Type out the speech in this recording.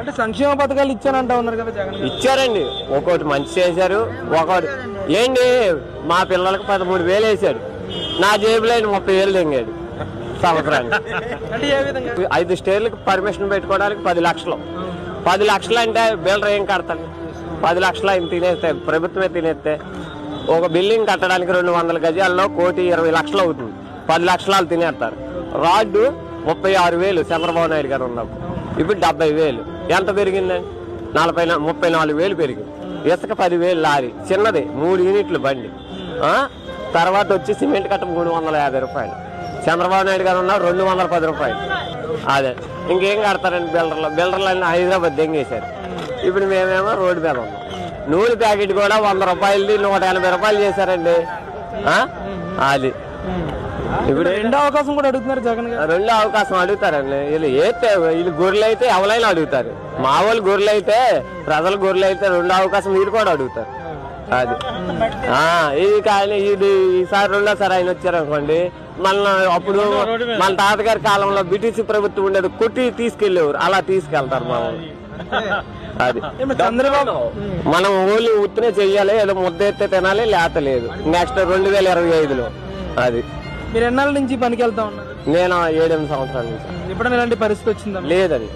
అంటే సంక్షేమ పథకాలు ఇచ్చానంటా ఉన్నారు కదా జగన్. ఇచ్చారండి. ఒక్కొక్కటి మంచి చేశారు ఒకటి ఏంటి మా పిల్లలకు పదమూడు వేలు వేశాడు. నా జేబులో ఆయన ముప్పై వేలు తెంగాడు సంవత్సరానికి. ఐదు స్టేర్లకు పర్మిషన్ పెట్టుకోవడానికి పది లక్షలు. పది లక్షలు అంటే బిల్డర్ ఏం కడతాడు? పది లక్షలు ఆయన తినేస్తే ప్రభుత్వమే తినేస్తే ఒక బిల్డింగ్ కట్టడానికి రెండు వందల గజాల్లో కోటి ఇరవై లక్షలు అవుతుంది. పది లక్షలు తినేస్తారు. రాడ్డు ముప్పై ఆరు వేలు చంద్రబాబు నాయుడు గారు ఉన్నప్పుడు. ఇప్పుడు డెబ్బై వేలు ఎంత పెరిగిందండి నలభై ముప్పై నాలుగు వేలు పెరిగింది. ఇసుక పదివేలు లారీ. చిన్నది. మూడు యూనిట్లు బండి. తర్వాత వచ్చి సిమెంట్ కట్ట మూడు వందల యాభై రూపాయలు. చంద్రబాబు నాయుడు గారు ఉన్నారు రెండు వందల పది రూపాయలు. అదే. ఇంకేం కడతారండి బిల్డర్లు? బిల్డర్లు అన్ని హైదరాబాద్ దెంగేశారు. ఇప్పుడు మేమేమో రోడ్డు మీద ఉన్నాం. నూనె ప్యాకెట్ కూడా వంద రూపాయలది నూట ఎనభై రూపాయలు చేశారండి. అది. ఇప్పుడు రెండో అవకాశం కూడా అడుగుతున్నారు జగన్ గారు. రెండో అవకాశం అడుగుతారండి. వీళ్ళు ఏతే వీళ్ళు గొర్రెలు అయితే ఎవరైనా అడుగుతారు. మా వాళ్ళు గొర్రెలు అయితే ప్రజల గొర్రెలు అయితే రెండో అవకాశం వీళ్ళు కూడా అడుగుతారు. అది. ఇది కానీ ఇది ఈసారి రెండోసారి ఆయన వచ్చారనుకోండి మన అప్పుడు మన తాతగారి కాలంలో బ్రిటిష్ ప్రభుత్వం ఉండేది కొట్టి తీసుకెళ్ళేవారు. అలా తీసుకెళ్తారు మా అది. చంద్రబాబు మనం ఓన్లీ ఉత్తినే చెయ్యాలి ఏదో ముద్ద ఎత్తే తినాలి లేత లేదు. నెక్స్ట్ రెండు వేల ఇరవై ఐదులో. అది. మీరు ఎన్నాళ్ళ నుంచి పనికి వెళ్తా ఉన్నారు? నేను ఏడెనిమిది సంవత్సరాల నుంచి. ఎప్పుడైనా ఇలాంటి పరిస్థితి వచ్చిందా? లేదని